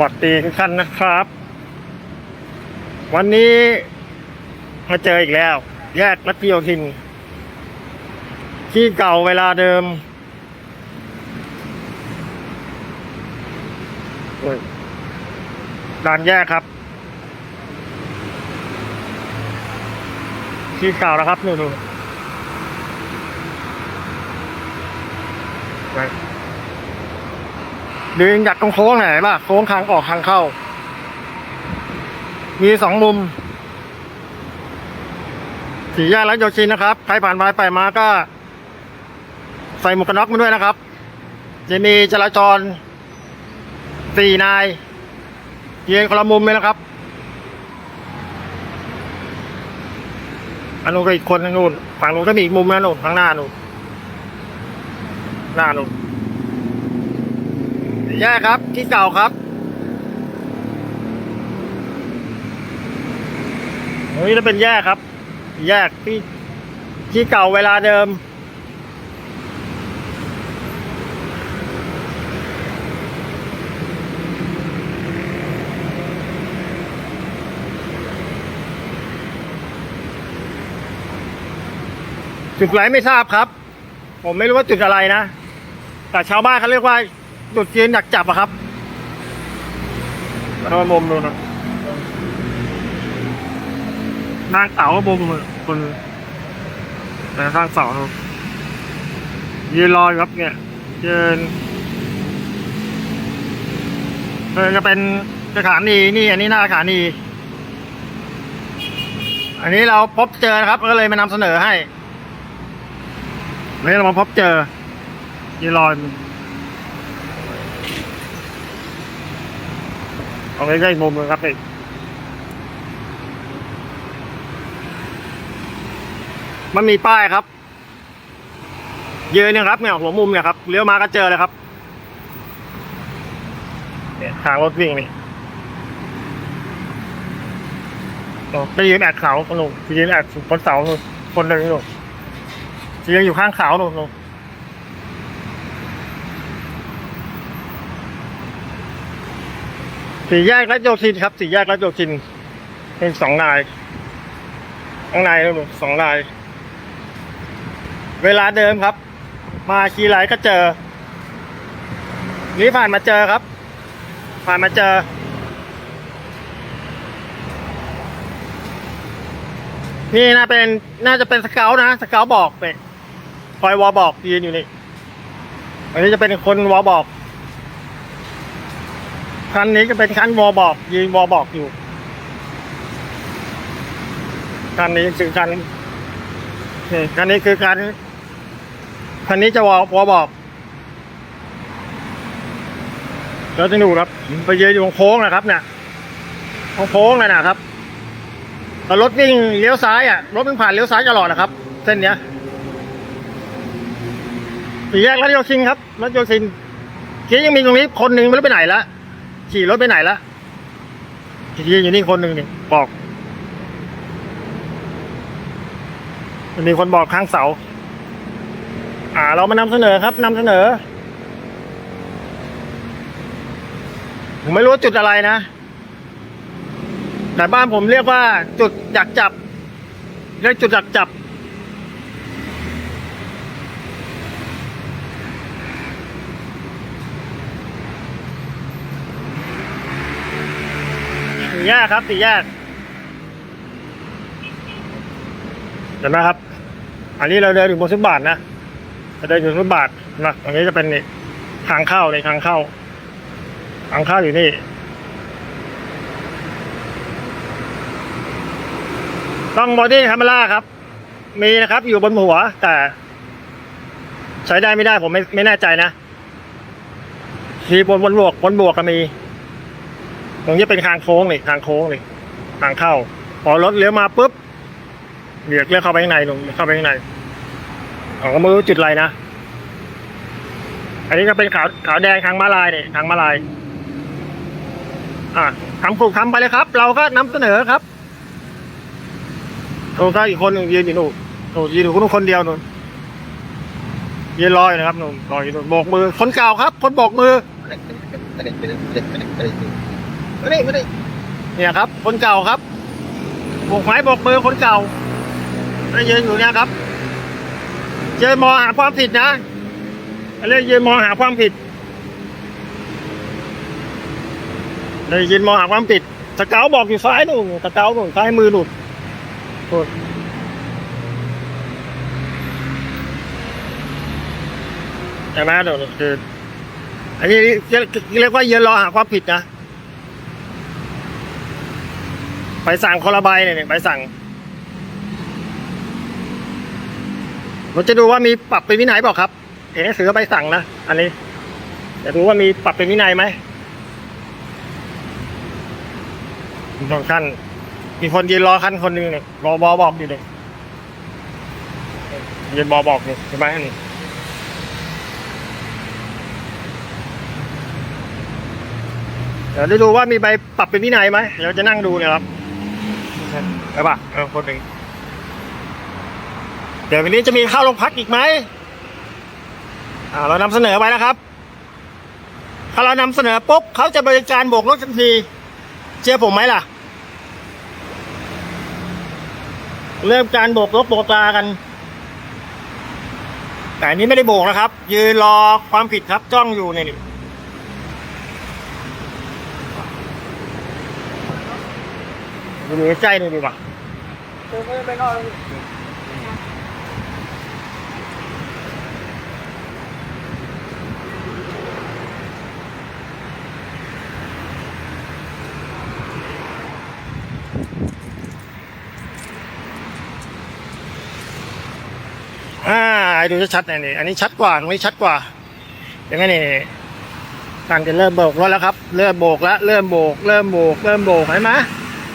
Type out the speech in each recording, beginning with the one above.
วัสดีทุกท่านนะครับ วันนี้มาเจออีกแล้ว แยกรัตโยธิน ที่เก่าเวลาเดิม ด่านแยกครับ ที่เก่านะครับนู่น นู่นไปดึงจากตรงโค้งไหนป่ะโค้งทางออกทางเข้า มีสองมุมสี่แยกรัชโยธินนะครับใครผ่านไปไปมาก็ ใส่หมวกกันน็อกมาด้วยนะครับจะมีจราจรสี่นายเยืนคนละมุมเลยนะครับอันนู้นก็อีกคนนึงนู่นฝั่งนู้นก็มีอีกมุมนะนู่นข้างหน้านู่นหน้านู่น แยกครับ ที่เก่าครับตรงนี้จะเป็นแยกครับ แยกที่ที่เก่าเวลาเดิม จุดไหนไม่ทราบครับ ผมไม่รู้ว่าจุดอะไรนะ แต่ชาวบ้านเขาเรียกว่า จุดยืนดักจับอะครับแล้วก็มุมดูนะนางเต๋าก็มุมคนแต่ทางเสาครับยืนรออยู่ครับเนี่ยยืนเออจะเป็นสถานีนี่ อันนี้หน้าสถานี อันนี้เราพบเจอนะครับ ก็เลยมานำเสนอให้นี่เรามาพบเจอยีรอยมัน เอาใกล้มุมเลยครับนี่มันมีป้ายครับ เยืนเนี่ยครับเนี่ยหัวมุมเนี่ยครับเลี้ยวมาก็เจอเลยครับเนี่ยทางรถวิ่งนี่โอ้ไปยืนแอดเขาลงไปยืนแอดบนเสาคนหนึ่งอยู่จะยังอยู่ข้างเขาหนูหนู สี่แยกรัชโยธินครับ สี่แยกรัชโยธิน เป็นสองนายข้างในหนูสองนาย เวลาเดิมครับ มาขี่ไหลก็เจอ นี่ผ่านมาเจอครับ ผ่านมาเจอ นี่น่าเป็นน่าจะเป็นสเกลนะสเกลบอกไปคอยวอบอกยืนอยู่นี่ อันนี้จะเป็นคนวอบอก คันนี้ก็เป็นคันวอบอกยืนวอบอกอยู่ คันนี้คือคันนี่คันนี้คือคันคันนี้จะวอวอบอกเราจะดูครับไปยืนอยู่ตรงโค้งนะครับ เนี่ยตรงโค้งเลยนะครับแต่รถวิ่งเลี้ยวซ้ายอะรถมันผ่านเลี้ยวซ้ายตลอดนะครับ เส้นเนี้ยสี่แยกรัชโยธินครับรัชโยธินทีนี้ยังมีตรงนี้คนหนึ่งไม่รู้ไปไหนละ ขี่รถไปไหนละทีนี้อยู่นี่คนหนึ่งนี่บอก มีคนบอกข้างเสา อ่า เรามานำเสนอครับนำเสนอ ผมไม่รู้จุดอะไรนะ แต่บ้านผมเรียกว่าจุดดักจับ เรียกจุดดักจับ แยกครับสี่แยกเห็นไหมครับ อันนี้เราเดินอยู่บนฟุตบาทนะเราเดินอยู่ฟุตบาทนะตรงนี้จะเป็นนี่ทางเข้าในทางเข้า ทางเข้าอยู่นี่ ต้องบอดี้คาเมล่าครับ มีนะครับ อยู่บนหัว แต่ใช้ได้ไม่ได้ผมไม่ไม่แน่ใจนะมีบนบนบวกบนบวกก็มี ตรงนี้เป็นทางโค้งนี่ทางโค้งนี่ทางเข้า พอรถเลี้ยวมาปุ๊บเบียกเลี้ยวเข้าไปข้างในลงเข้าไปข้างในผมก็ไม่รู้จุดอะไรนะ อันนี้ก็เป็นขาวขาวแดงทางมาลายเนี่ยทางมาลาย อะทำถูกทำไปเลยครับ เราก็นำเสนอครับโอ้ก็อีกคนหนึ่งยืนอยู่นู่นโอ้ยืนอยู่คนคนเดียวนู่นยืนรออยู่นะครับนู่นรออยู่นู่นโบกมือ คนเก่าครับ คนโบกมือ ไม่ได้ไม่ได้เนี่ยครับ คนเก่าครับโบกไม้โบกมือคนเก่าแล้วยืนอยู่เนี่ยครับเจอมอหาความผิดนะเลยยืนมอหาความผิดเลยยืนมอหาความผิดสเกาบอกอยู่ซ้ายนู่นสเกาหนุนซ้ายมือหลุดหลุดใช่ไหมเดี๋ยวคืออันนี้เรียกว่ายืนรอหาความผิดนะ ใบสั่งคนละใบเนี่ยใบสั่งเราจะดูว่ามีปรับเป็นวินัยเปล่าครับเห็นหนังสือใบสั่งนะอันนี้จะดูว่ามีปรับเป็นวินัยไหมสองขั้นมีคนยืนรอขั้นคนหนึ่งเนี่ยรอบอบอกอยู่เลยยืนบอบอกอยู่ใช่ไหมนี่เดี๋ยวได้ดูว่ามีใบปรับเป็นวินัยไหมเดี๋ยวจะนั่งดูเนี่ยครับ ช่ปะเออคนหนึ่งเดี๋ยววันนี้จะมีเข้าโรงพักอีกไหมอ่าเรานำเสนอไปแล้วครับ ถ้าเรานำเสนอปุ๊บเขาจะบริการโบกรถทันทีเชื่อผมไหมล่ะ เริ่มการโบกรถโบกตรากัน แต่อันนี้ไม่ได้โบกนะครับ ยืนรอความผิดครับจ้องอยู่เนี่ยนี่ดูใกล้ๆหน่อยดีกว่า อ่าดูชัดๆหน่อยนี่อันนี้ชัดกว่าตรงนี้ชัดกว่าอย่างนี้นี่การจะเริ่มโบกรถแล้วครับ เริ่มโบกแล้ว เริ่มโบก เริ่มโบก เริ่มโบกเห็นไหม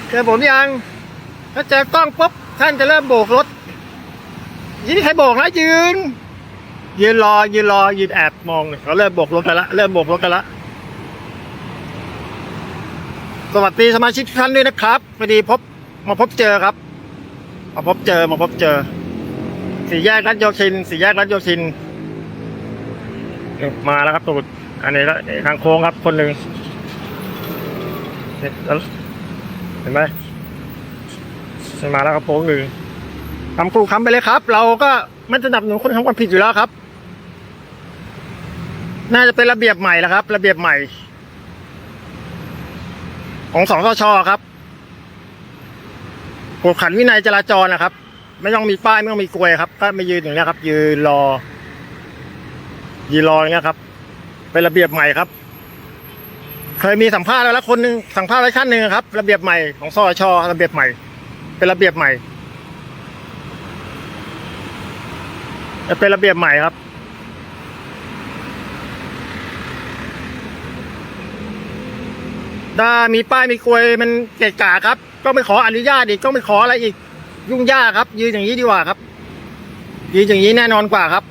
เจอผมยัง ถ้าเจอกล้องปุ๊บท่านจะเริ่มโบกรถยีนี่ใครโบกนะยืน ยืนรอยืนรอยืนแอบมองเขาเริ่มโบกรถกันละเริ่มโบกรถกันละสวัสดีสมาชิกทุกท่านด้วยนะครับพอดีพบมาพบเจอครับ มาพบเจอมาพบเจอ สี่แยกรัชโยธิน สี่แยกรัชโยธิน มาแล้วครับตูดอันนี้แล้วทางโค้งครับคนหนึ่งเห็นไหม มาแล้วครับโค้งหนึ่งทำครูคำไปเลยครับ เราก็ไม่สนับสนุนคนทำความผิดอยู่แล้วครับ น่าจะเป็นระเบียบใหม่แล้วครับ ระเบียบใหม่ ของสองชครับกฎขันวินัยจราจรนะครับ ไม่ต้องมีป้ายไม่ต้องมีกลวยครับ ก็มายืนอย่างนี้ครับ ยืนรอ ยืนรออย่างเงี้ครับ เป็นระเบียบใหม่ครับ เคยมีสัมภาษณ์แล้วคนหนึ่งสัมภาษณ์ไว้ขั้นหนึ่งครับ ระเบียบใหม่ของสอชระเบียบใหม่ เป็นระเบียบใหม่ เป็นระเบียบใหม่ครับ ถ้ามีป้ายมีกลวยมันเกะกะครับ ก็ไม่ขออนุญาตอีกก็ไม่ขออะไรอีก ยุ่งยากครับ ยืนอย่างนี้ดีกว่าครับ ยืนอย่างนี้แน่นอนกว่าครับ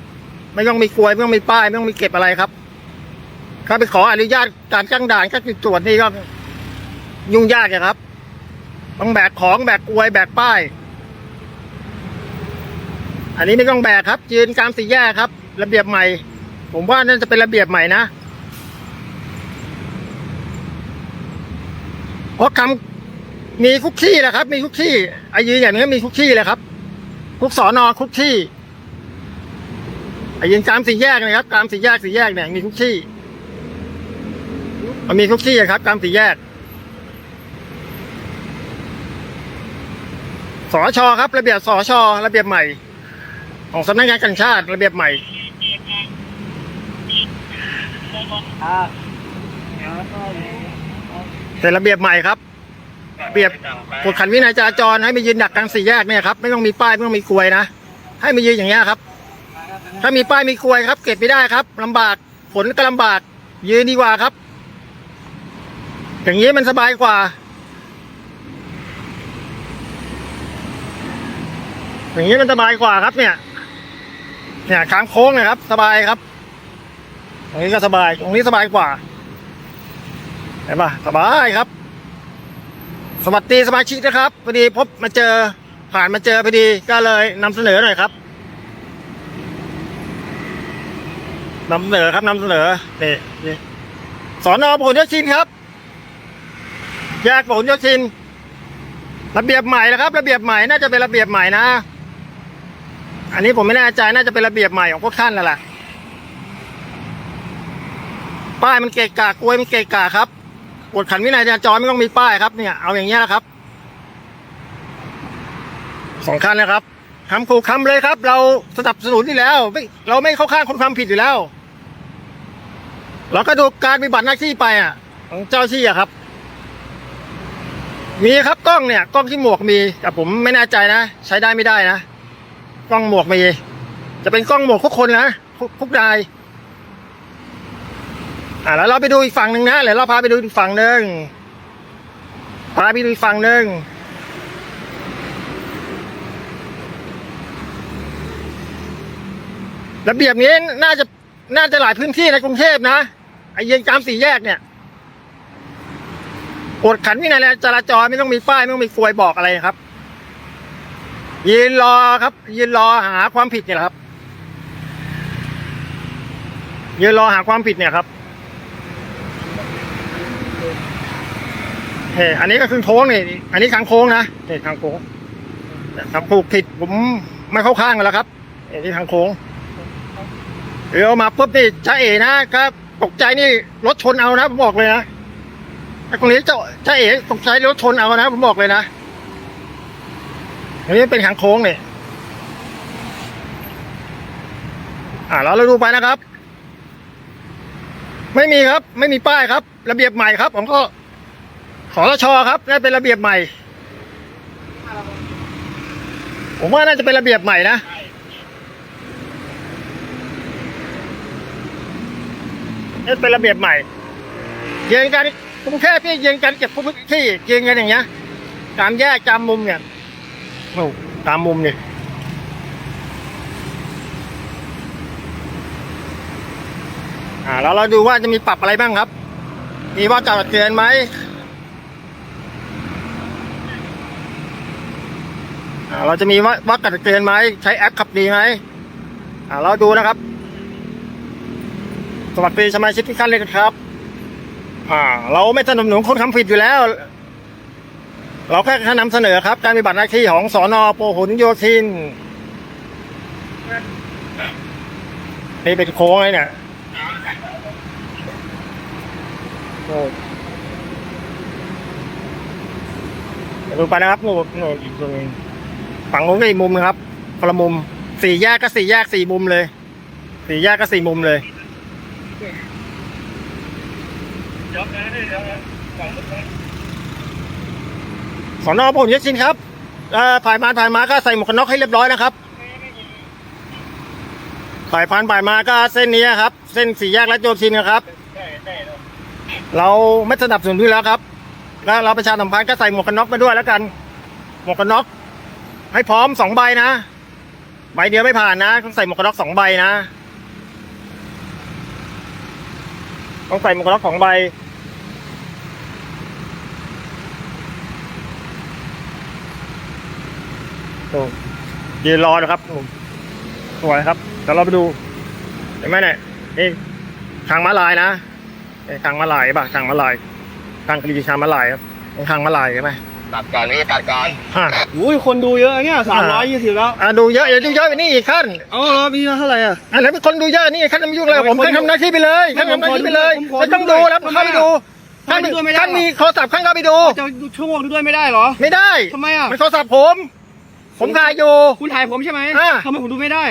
ไม่ต้องมีกลวยไม่ต้องมีป้ายไม่ต้องมีเก็บอะไรครับถ้าไปขออนุญาตการจ้างด่านการจุดตรวจนี่ก็ยุ่งยากครับ ต้องแบกของแบกกลวยแบกป้าย อันนี้ไม่ต้องแบกครับ ยืนกลางสี่แยกครับ ระเบียบใหม่ ผมว่าน่าจะเป็นระเบียบใหม่นะเพราะคำมีคุกที่แหละครับ มีคุกที่ไอ้ยืนอย่างนี้มีคุกที่เลยครับ คุกสอนอคุกที่ไอ้ยืนกลางสี่แยกนะครับกลางสี่แยกสี่แยกเนี่ยมีคุกที่มันมีคุกที่อะครับกลางสี่แยก สชครับ ระเบียบสชระเบียบใหม่ ของสำนักงานการชาติ ระเบียบใหม่เป็นระเบียบใหม่ครับเบียบกฎขันวินัยจราจรให้มายืนดักกลางสี่แยกเนี่ยครับไม่ต้องมีป้ายไม่ต้องมีกลวยนะให้มายืนอย่างเงี้ยครับ ถ้ามีป้ายมีกลวยครับ เก็บไม่ได้ครับลำบากฝนก็ลำบาก ยืนดีกว่าครับ อย่างนี้มันสบายกว่า อย่างนี้มันสบายกว่าครับเนี่ย เนี่ยค้างโค้งนะครับ สบายครับตรงนี้ก็สบาย ตรงนี้สบายกว่า เห็นปะสบายครับ สวัสดีสมาชิกนะครับพอดีพบมาเจอผ่านมาเจอพอดีก็เลยนำเสนอหน่อยครับนำเสนอครับนำเสนอนี่นี่สอนอพหลโยธินครับแยกพหลโยธินระเบียบใหม่นะครับ ระเบียบใหม่น่าจะเป็นระเบียบใหม่นะ อันนี้ผมไม่แน่ใจน่าจะเป็นระเบียบใหม่ของพวกท่านนั่นแหละป้ายมันเกะกะกล้วยมันเกะกะครับกฎขันวินัยจราจรไม่ต้องมีป้ายครับเนี่ยเอาอย่างเงี้ยนะครับสองคันนะครับคำขู่คำเลยครับ เราสนับสนุนที่แล้วไม่เราไม่เข้าข้างคนทำผิดอยู่แล้ว เราก็ดูการปฏิบัติหน้าที่ไปอะ ของเจ้าที่อะครับ มีครับกล้องเนี่ยกล้องที่หมวกมีแต่ผมไม่แน่ใจนะ ใช้ได้ไม่ได้นะ กล้องหมวกมีจะเป็นกล้องหมวกทุกคนนะทุกทุกนายอ่าแล้วเราไปดูอีกฝั่งหนึ่งนะเดี๋ยวเราพาไปดูอีกฝั่งหนึ่งพาไปดูอีกฝั่งหนึ่งระเบียบนี้น่าจะน่าจะหลายพื้นที่ในกรุงเทพนะไอเย็นกามสี่แยกเนี่ยกดขันวินัยจราจรไม่ต้องมีป้ายไม่ต้องมีกลวยบอกอะไรนะครับ ยืนรอครับ ยืนรอหาความผิดเนี่ยครับ ยืนรอหาความผิดเนี่ยครับเฮ้อันนี้ก็คือโค้งนี่ อันนี้ทางโค้งนะนี่ทางโค้งทำผูกผิดผมไม่เข้าข้างกันแล้วครับอันนี้ทางโค้งเดี๋ยวมาปุ๊บนี่จ้าเอ๋นะครับตกใจนี่รถชนเอานะผมบอกเลยนะไอ้คนนี้เจ้าจ้าเอ๋ตกใจรถชนเอานะผมบอกเลยนะ อันนี้เป็นทางโค้งเนี่ยอ่าแล้วเราดูไปนะครับ ไม่มีครับ ไม่มีป้ายครับ ระเบียบใหม่ครับผมก็ขอรชครับน่าเป็นระเบียบใหม่ ผมว่าน่าจะเป็นระเบียบใหม่นะนี่เป็นระเบียบใหม่เยียงกันกรุงเทพนี่เยียงกันเก็บทุกที่เยียงกันอย่างเงี้ยตามแยกตามมุมเนี่ย ตามมุมเนี่ยอ่าแล้วเราดูว่าจะมีปรับอะไรบ้างครับ มีว่าจอดเตือนไหมอ่าเราจะมีว่าว่ากัดเตือนไหมใช้แอปขับดีไหมอ่าเราดูนะครับ สวัสดีสมาชิกทุกท่านเลยนครับ อ่า เราไม่สนับสนุนคนทำผิดอยู่แล้ว เราแค่นำเสนอครับ การปฏิบัติหน้าที่ของสอนอโพหลโยธินนี่เป็นโค้งเลยเนี่ยโอ้ดูไปนะครับหนูหนูอีกตรงนึงฝั่งโน้นก็อีกมุมนะครับคนละมุมสี่แยกก็สี่แยกสี่มุมเลย สี่แยกก็สี่มุมเลย สอนอพหลโยธินครับผ่านมาผ่านมาก็ใส่หมวกกันน็อกให้เรียบร้อยนะครับผ่านผ่านผ่านมาก็เส้นนี้ครับ เส้นสี่แยกและโยธินนะครับ เราไม่สนับสนุนอยู่แล้วครับ แล้วเราประชาสัมพันธ์ก็ใส่หมวกกันน็อกมาด้วยแล้วกัน หมวกกันน็อกให้พร้อมสองใบนะใบเดียวไม่ผ่านนะต้องใส่หมวกกันน็อกสองใบนะต้องใส่หมวกกันน็อกสองใบ โอ้ ยืนรอนะครับผมสวยครับเดี๋ยวเราไปดูเห็นไหมเนี่ยนี่ทางม้าลายนะนี่ทางม้าลายป่ะทางม้าลายทางคดีทางม้าลายครับนี่ทางม้าลายใช่ไหมตัดก่อนนี่ตัดก่อนฮะอุ้ยคนดูเยอะเนี่ยสามร้อยยี่สิบแล้วอะดูเยอะอย่าดูเยอะไปนี่อีกขั้นเอาแล้วมีเท่าไหร่อะอะแล้วเป็นคนดูเยอะนี่ขั้นไม่ยุ่งเลยผมผมแค่ทำหน้าที่ไปเลยไม่แค่ทำหน้าที่ไปเลยผมขอไม่ต้องดูแล้วทำไมเข้าไปดูทำไมดูไม่ได้ท่านมีโทรศัพท์ขั้นเข้าไปดูจะดูชั่วโมงดูด้วยไม่ได้เหรอ ไม่ได้ทำไมอะมันโทรศัพท์ผม ผมถ่ายอยู่คุณถ่ายผมใช่ไหมอ่าทำไมผมดูไม่ได้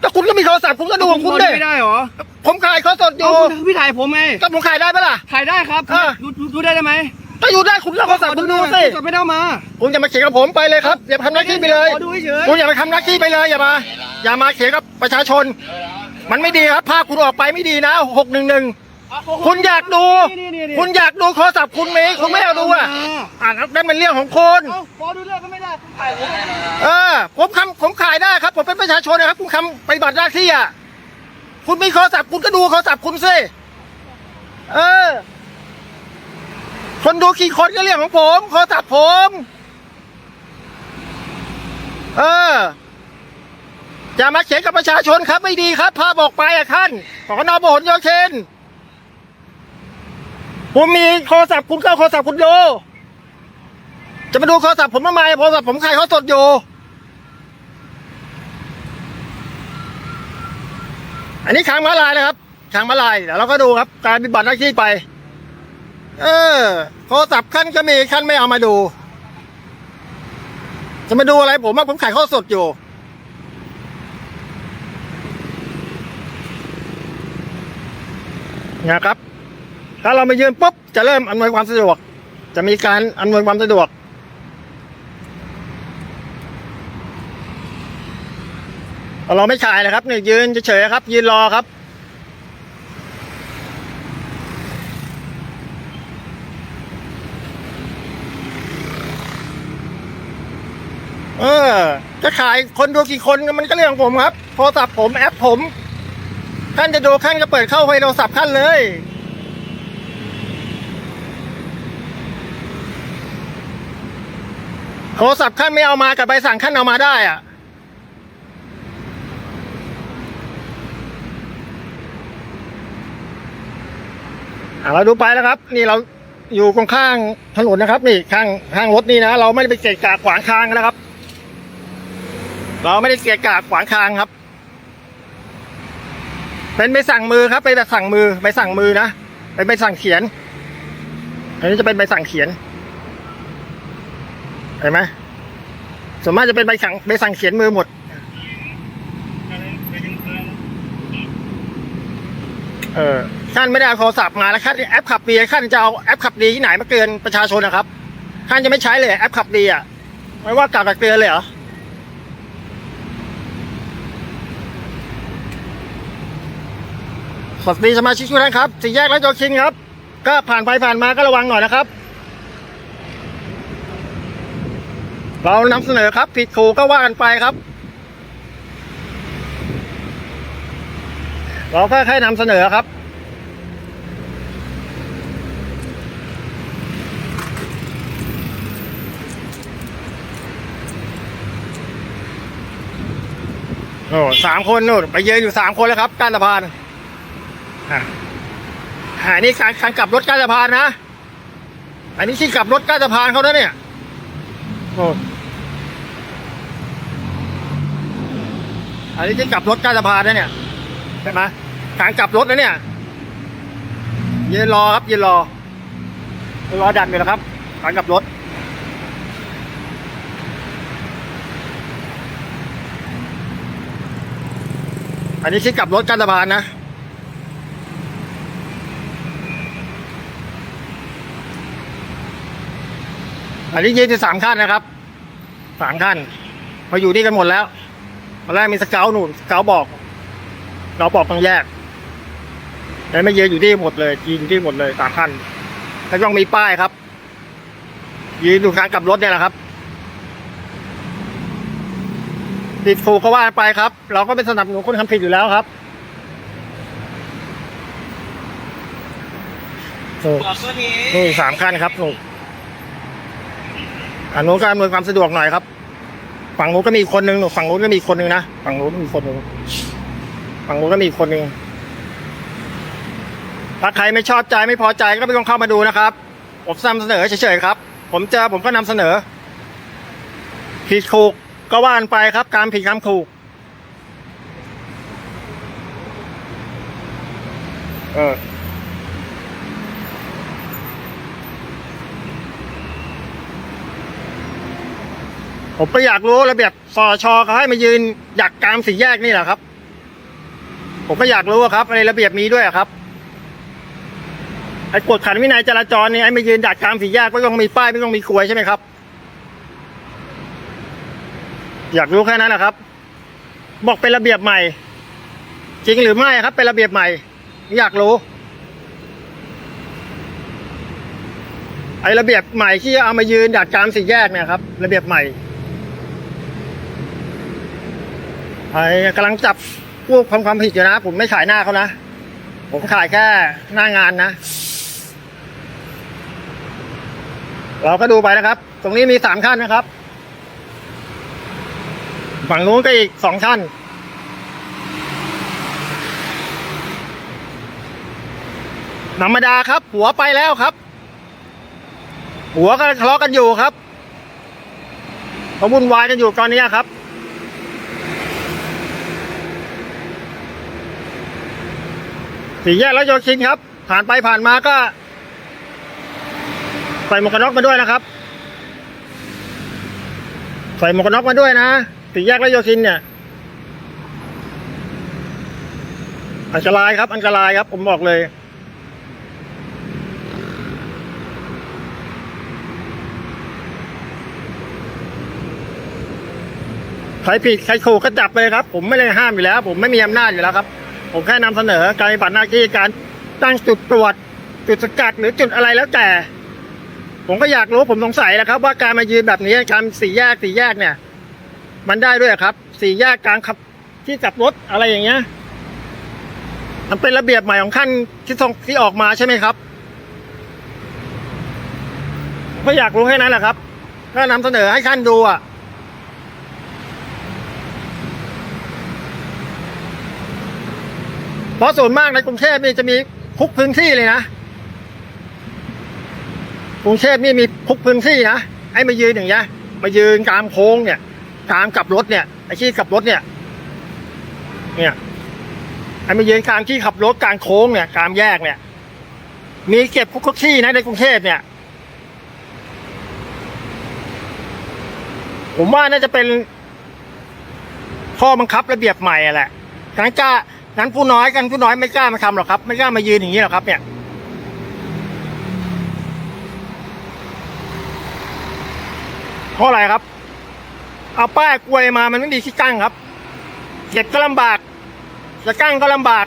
แต่คุณก็มีโทรศัพท์คุณก็ดูของคุณผมดิไม่ได้เหรอ ผมถ่ายเขาสดอเอายู่คุณพี่ถ่ายผมไงก็ผมถ่ายได้ปะล่ะถ่ายได้ครับอ่าดูดูดูได้ไหมก็อยู่ได้คุณเอาโทรศัพท์คุณดูสิจดไม่ได้เอามา คุณอย่ามาเขียนกับผมไปเลยครับ อย่ามาทำหน้าที่ไปเลยขอดูเฉยคุณอย่ามาทำหน้าที่ไปเลยอย่ามา อย่ามาเขียนกับประชาชน มันไม่ดีครับภาพคุณออกไปไม่ดีนะหกหนึ่งหนึ่งๆ คุณอยากดู นี่นี่นี่คุณอยากดูโทรศัพท์คุณมีคุณไม่เอาดูอะอ่านั่นเป็นเรื่องของคุณเอาขอดูด้วยก็ไม่ได้คุณถ่ายผมเออผมคำผมขายได้ครับ ผมเป็นประชาชนนะครับ คุณคำปฏิบัติหน้าที่อะคุณมีโทรศัพท์คุณก็ดูโทรศัพท์คุณสิเออ คนดูกี่คนก็เรื่องของผมโทรศัพท์ผม เอออย่ามาเขียนกับประชาชนครับไม่ดีครับภาพออกไปอะท่านสอนอบหลโยเชน ผมมีโทรศัพท์คุณก็เอาโทรศัพท์คุณดูจะมาดูโทรศัพท์ผมทำไมโทรศัพท์ผมใครเขาสดอยู่อันนี้ค้างมาลายนะครับค้างมาลายเดี๋ยวเราก็ดูครับ การปฏิบัติหน้าที่ไป เออโทรศัพท์ขั้นก็มีขั้นไม่เอามาดู จะมาดูอะไรผมว่าผมขายข้าสดอยู่นะครับ ถ้าเรามายืนปุ๊บจะเริ่มอำนวยความสะดวก จะมีการอำนวยความสะดวก เราไม่ขายนะครับเนี่ยยืนเฉยๆครับ ยืนรอครับเออจะขายคนดูกี่คนมันก็เรื่องของผมครับโทรศัพท์ผมแอปผมท่านจะดูท่านก็เปิดเข้าไปโทรศัพท์ท่านเลย โทรศัพท์ท่านไม่เอามากับใบสั่งท่านเอามาได้อะอะเราดูไปแล้วครับ นี่เราอยู่ตรงข้างถนนนะครับ นี่ข้างข้างรถนี่นะ เราไม่ได้ไปเกะกะขวางทางนะครับ เราไม่ได้เกะกะขวางทางครับ เป็นใบสั่งมือครับเป็นใบสั่งมือใบสั่งมือนะเป็นใบสั่งเขียนอันนี้จะเป็นใบสั่งเขียน เห็นไหมส่วนมากจะเป็นใบสั่งใบสั่งเขียนมือหมดเออท่านไม่ได้เอาโทรศัพท์มาแล้วท่านแอปขับดีท่านจะเอาแอปขับดีที่ไหนมาเตือนประชาชนนะครับท่านจะไม่ใช้เลยแอปขับดีอะไม่ว่ากล่าวตักเตือนเลยเหรอสวัสดีสมาชิกทุกท่านครับสี่แยกและโยคินครับ ก็ผ่านไปผ่านมาก็ระวังหน่อยนะครับ เรานำเสนอครับ ผิดถูกก็ว่ากันไปครับ เราแค่แค่นำเสนอครับ โอ้สามคนนู่นไปเยืนอยู่สามคนแล้วครับกานสะพานอะอ่านี่การการกลับรถกานสะพานนะ อันนี้ที่กลับรถกานสะพานเขาแล้วเนี่ยโอ้ อันนี้ที่กลับรถก้านสะพานนะเนี่ยใช่ไหมทางกลับรถนะเนี่ยยืนรอครับยืนรอรอดันอยู่แล้วครับทางกลับรถอันนี้ที่กลับรถก้านสะพานนะ อันนี้ยืนอยู่สามขั้นนะครับ สามขั้น มาอยู่นี่กันหมดแล้ว อนแรกมีสเกลหนุนสเกลบอก เราบอกต้องแยกแต่ไม่เยืนอยู่ที่หมดเลยยืนที่หมดเลยสามขั้นแล้วต้องมีป้ายครับยืนอยู่กางกลับรถเนี่ยแหละครับผิดถูก็ว่าไปครับ เราก็เป็นสนับสนุนคนทำผิดอยู่แล้วครับโอ้บอกตัวนี้นี่สามขั้นครับหนี่มอนนู้นก็อำนวยความสะดวกหน่อยครับ ฝั่งนู้นก็มีคนนึงฝั่งนู้นก็มีคนนึงนะฝั่งนู้นมีคนนึงฝั่งนู้นก็มีคนนึงถ้าใครไม่ชอบใจไม่พอใจก็ไม่ต้องเข้ามาดูนะครับผมนำเสนอเฉยๆครับ ผมเจอผมก็นำเสนอ ผิดถูกก็ว่านไปครับ การผิดการถูกเออ ผมก็อยากรู้ระเบียบสชเขาให้มายืนอยากกลางสี่แยกนี่แหละครับ ผมก็อยากรู้ครับในระเบียบมีด้วยครับไอ้กฎขันวินัยจราจรนี่ไอ้มายืนดักกลางสี่แยกไม่ต้องมีป้ายไม่ต้องมีกลวยใช่ไหมครับ อยากรู้แค่นั้นนะครับ บอกเป็นระเบียบใหม่ จริงหรือไม่ครับ เป็นระเบียบใหม่ อยากรู้ ไอ้ระเบียบใหม่ที่เอามายืนดักกลางสี่แยกเนี่ยครับ ระเบียบใหม่ ไอ้กำลังจับพวกความความผิดอยู่นะ ผมไม่ขายหน้าเขานะ ผมขายแค่หน้างานนะ เราก็ดูไปนะครับ ตรงนี้มีสามขั้นนะครับ ฝั่งนู้นก็อีกสองขั้นธรรมดาครับ หัวไปแล้วครับ หัวก็ทะเลาะกันอยู่ครับเขาวุ่นวายกันอยู่ตอนนี้ครับ สี่แยกแล้วโยชินครับ ผ่านไปผ่านมาก็ใส่หมวกกันน็อกมาด้วยนะครับ ใส่หมวกกันน็อกมาด้วยนะสี่แยกแล้วโยชินเนี่ยอันตรายครับ อันตรายครับ ผมบอกเลย ใครผิดใครถูกก็จับเลยครับ ผมไม่ได้ห้ามอยู่แล้ว ผมไม่มีอำนาจอยู่แล้วครับ ผมแค่นำเสนอการปฏิบัติหน้าที่การตั้งจุดตรวจ จุดสกัดหรือจุดอะไรแล้วแต่ ผมก็อยากรู้ผมสงสัยแล้วครับ ว่าการมายืนแบบนี้การสี่แยกสี่แยกเนี่ย มันได้ด้วยครับ สี่แยกกลางขับที่กลับรถอะไรอย่างเงี้ยมันเป็นระเบียบใหม่ของขั้นที่ทรงที่ออกมาใช่ไหมครับก็อยากรู้แค่นั้นแหละครับ ก็นำเสนอให้ท่านดูอะ เพราะส่วนมากในกรุงเทพนี่จะมีคุกพื้นที่เลยนะกรุงเทพนี่มีคุกพื้นที่นะไอ้มายืนอย่างเงี้ยมายืนกลางโค้งเนี่ยกลางกลับรถเนี่ยไอ้ที่กลับรถเนี่ย เนี่ยไอ้มายืนกลางที่ขับรถกลางโค้งเนี่ยกลางแยกเนี่ย มีเก็บคุกที่นะในกรุงเทพเนี่ย ผมว่าน่าจะเป็นข้อบังคับระเบียบใหม่แหละงั้นกล้า งั้นผู้น้อยกันผู้น้อยไม่กล้ามาทำหรอกครับ ไม่กล้ามายืนอย่างนี้หรอกครับ เนี่ยเพราะอะไรครับ เอาป้ายกลวยมามันไม่มีที่กั้งครับเก็บก็ลำบากจะกั้งก็ลำบาก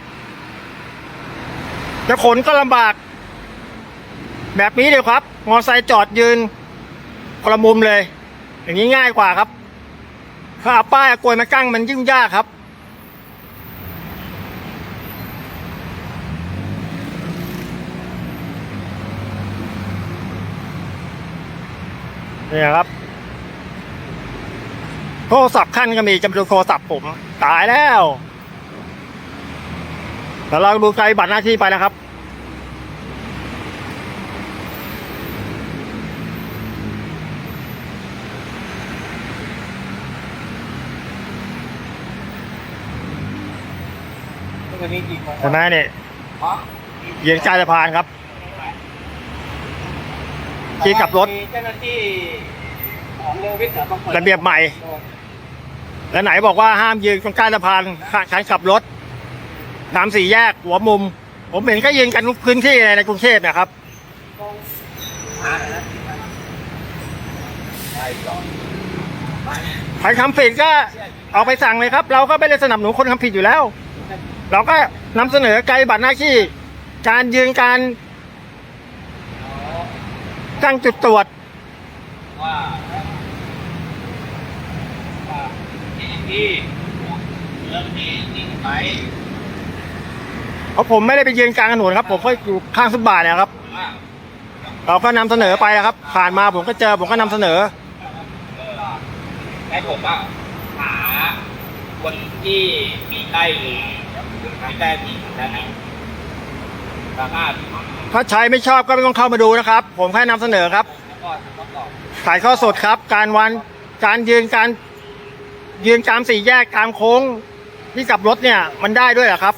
จะขนก็ลำบาก แบบนี้เลยวครับ มอไซค์จอดยืนคนละมุมเลย อย่างนี้ง่ายกว่าครับ ถ้าเอาป้ายกลวยมากั้งมันยิ่งยากครับ นี่ยครับ โทรศัพท์ขั้นก็มีจำดูโทรศัพท์ผม ตายแล้วแต่เราดูใจบัตรหน้าที่ไปนะครับวันนี้กี่โมงเห็นไหมเนี่ยอ๋อเหยียงใต้สะพานครับ ที่ขับรถ มีเจ้าหน้าที่ของเรือวิทย์เหรอบางคนระเบียบใหม่ แล้วไหนบอกว่าห้ามยืนตรงใต้สะพานคันขับรถตามสี่แยกหัวมุม ผมเห็นก็ยืนกันทุกพื้นที่เลยในกรุงเทพเนะครับหาหน่อยนะไปก่อนใครทำผิดก็เอาไปสั่งเลยครับ เราก็ไม่ได้สนับสนุนคนทำผิดอยู่แล้ว เราก็นำเสนอไกลบัตรหน้าที่ การยืนการ ตั้งจุดตรวจว่าว่าที่ที่เรื่องนี้จริงไหมเพราะผมไม่ได้ไปยืนกลางถนนครับ ผมก็อยู่ข้างฟุตบาทเนยครับ เราก็นำเสนอไปนะครับ ผ่านมาผมก็เจอผมก็นำเสนอให้ผมว่าหาคนที่มีใกล้มีใกล้ผีได้ไหมสามารถ ถ้าใช้ไม่ชอบก็ไม่ต้องเข้ามาดูนะครับ ผมแค่นำเสนอครับแล้วก็แล้วก็ถ่ายข้อสดครับ การวันการยืนการยืนกลางสี่แยกกลางโค้งที่กลับรถเนี่ย มันได้ด้วยเหรอครับ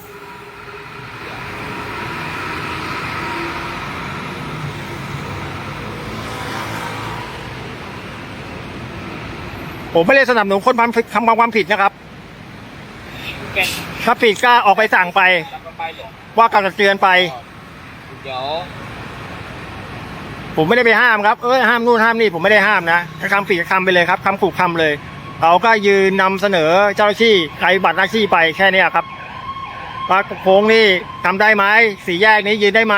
ผมไม่ได้สนับสนุนคนทำผิดทำความผิดนะครับเป็นถ้าผิดก็ออกไปสั่งไปแล้วก็ไปเลยว่ากำลังเตือนไป เดี๋ยว ผมไม่ได้ไปห้ามครับเอ้ยห้ามนู่นห้ามนี่ผมไม่ได้ห้ามนะคำผิดก็คำไปเลยครับคำขู่คำเลยเราก็ยืนนำเสนอเจ้าหน้าที่ใครบัตรหน้าที่ไปแค่นี้ครับว่าโค้งนี่ทำได้ไหมสี่แยกนี้ยืนได้ไหม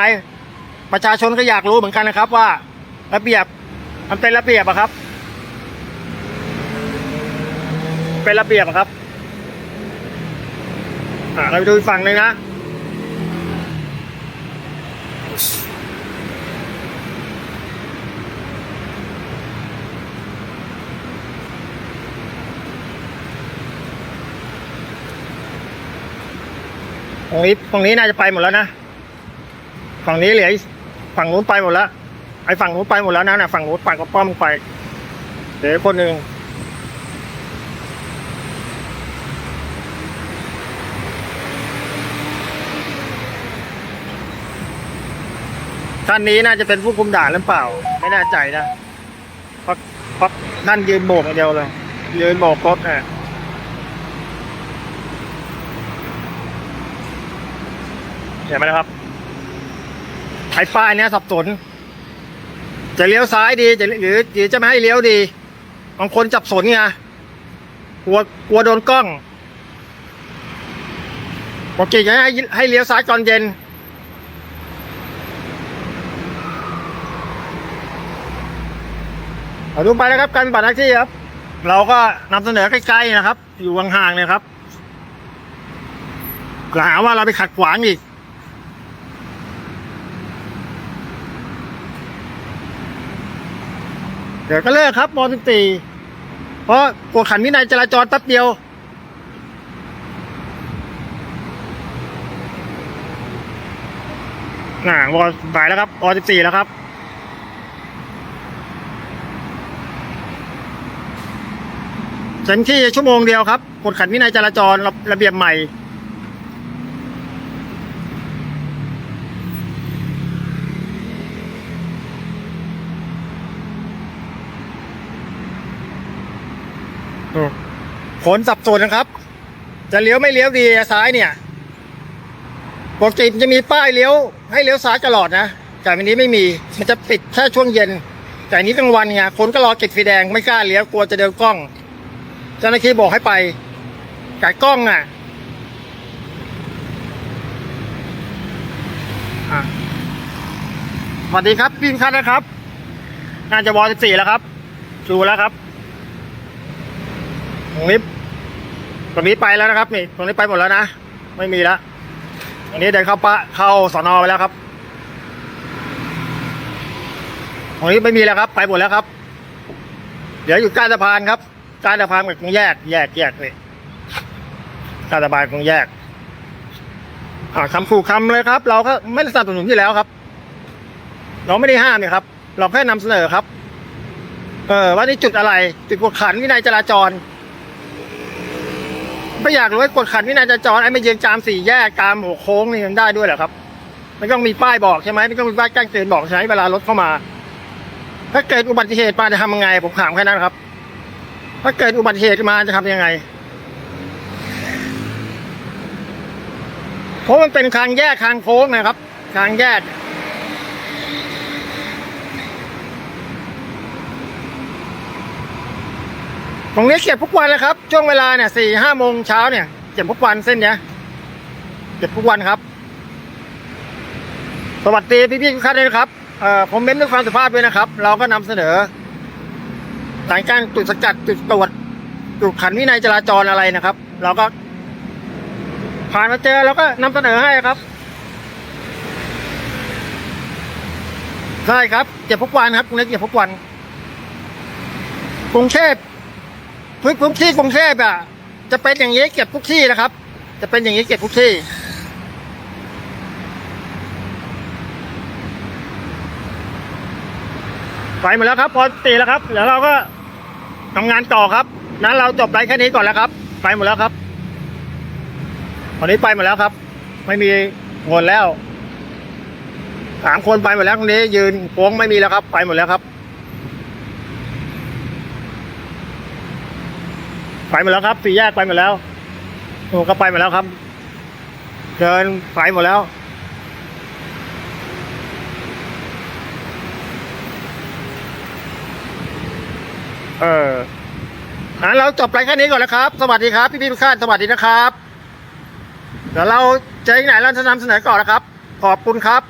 ประชาชนก็อยากรู้เหมือนกันนะครับว่า ระเบียบมันเป็นระเบียบอะครับ เป็นระเบียบอะครับเราไปดูฝั่งหนึ่งนะ ตรงนี้ตรงนี้น่าจะไปหมดแล้วนะ ฝั่งนี้เหลือฝั่งนู้นไปหมดแล้ว ไอ้ฝั่งนู้นไปหมดแล้วนะน่ะฝั่งนู้นไปก็ป้อมไปเหลือคนหนึ่ง ท่านนี้น่าจะเป็นผู้คุมด่านหรือเปล่า ไม่แน่ใจนะเพราะเพราะท่นยืนโบกเดียวเลย ยืนโบกรถอะเห็นไหมนะครับไอ้ป้ายเนี้ยสับสน จะเลี้ยวซ้ายดีจะหรือหรือจะไม่ให้เลี้ยวดีบางคนจับสนไงกลัวกลัวโดนกล้องบอกกิจะให้ให้เลี้ยวซ้ายตอนเย็น เราดูไปนะครับการปฏิบัติหน้าที่ครับ เราก็นำเสนอใกล้ๆนะครับ อยู่ห่างๆเนี่ยครับกล่าวว่าเราไปขัดขวางอีกเดี๋ยวก็เลิกครับมสิบสี่เพราะกวดขันวินัยจราจรแป๊บเดียวน่ะวอสายแล้วครับวอสิบสี่แล้วครับ เต็มที่ชั่วโมงเดียวครับกดขันวินัยจราจรระระเบียบใหม่ ผลสับสนนะครับ จะเลี้ยวไม่เลี้ยวดีซ้ายเนี่ยปกติจะมีป้ายเลี้ยว ให้เลี้ยวซ้ายตลอดนะ แต่วันนี้ไม่มี มันจะปิดแค่ช่วงเย็น แต่นี้กลางวันไงคนก็รอติดไฟแดงไม่กล้าเลี้ยวกลัวจะเดินกล้อง เจ้าหน้าที่บอกให้ไปไก่กล้องอะสวัสดีครับพี่คันนะครับน่าจะวอสิบสี่แล้วครับชูแล้วครับตรงนี้ตรงนี้ไปแล้วนะครับนี่ตรงนี้ไปหมดแล้วนะไม่มีแล้วอันนี้เดินเข้าปะเข้าสอนอไปแล้วครับตรงนี้ไม่มีแล้วครับ ไปหมดแล้วครับ เดี๋ยวอยู่ใต้สะพานครับ ใต้สะพานกับตรงแยก แยกแยกเลยใต้สะพานตรงแยกอ่าคำขู่คำเลยครับ เราก็ไม่ได้สนับสนุนที่แล้วครับ เราไม่ได้ห้ามเนี่ยครับ เราแค่นำเสนอครับ เออว่านี่จุดอะไร จุดกดขันวินัยจราจรไม่อยากรู้ว่ากดขันวินัยจราจรไอ้ไม่ยืนจามสี่แยกตามหัวโค้งนี่ยังได้ด้วยเหรอครับไม่ต้องมีป้ายบอกใช่ไหมไม่ต้องมีป้ายแจ้งเตือนบอกใช่ไหมเวลารถเข้ามา ถ้าเกิดอุบัติเหตุมาจะทำยังไงผมถามแค่นั้นครับ ถ้าเกิดอุบัติเหตุมาจะทำยังไง เพราะมันเป็นทางแยกทางโค้งนะครับ ทางแยกตรงนี้เก็บทุกวันเลยครับ ช่วงเวลาเนี่ยสี่ห้าโมงเช้าเนี่ยเก็บทุกวันเส้นเนี้ยเก็บทุกวันครับ สวัสดีพี่ๆทุกท่านเลยนะครับเอ่อคอมเมนต์ด้วยความสุภาพด้วยนะครับ เราก็นำเสนอ สายการจุดสกัดจุดตรวจจุดขันวินัยจราจรอะไรนะครับ เราก็ ผ่านมาเจอแล้วก็นำเสนอให้ครับใช่ครับเก็บทุกวันครับตรงนี้เก็บทุกวันกรุงเทพพื้นพื้นที่กรุงเทพอะ จะเป็นอย่างนี้เก็บทุกที่นะครับ จะเป็นอย่างนี้เก็บทุกที่ไปหมดแล้วครับ พอตีแล้วครับเดี๋ยวเราก็ ทำงานต่อครับ นั้นเราจบไรแค่นี้ก่อนแล้วครับ ไปหมดแล้วครับตอนนี้ไปหมดแล้วครับ ไม่มีเงินแล้วสามคนไปหมดแล้วตรงนี้ ยืนโค้งไม่มีแล้วครับ ไปหมดแล้วครับ ไปหมดแล้วครับสี่แยกไปหมดแล้วโอ้ก็ไปหมดแล้วครับเดินไปหมดแล้ว เอองั้นเราจบไปแค่นี้ก่อนนะครับ สวัสดีครับ พี่พี่ทุกท่านสวัสดีนะครับ เดี๋ยวเราเจอที่ไหนเราจะนำเสนอก่อนนะครับ ขอบคุณครับ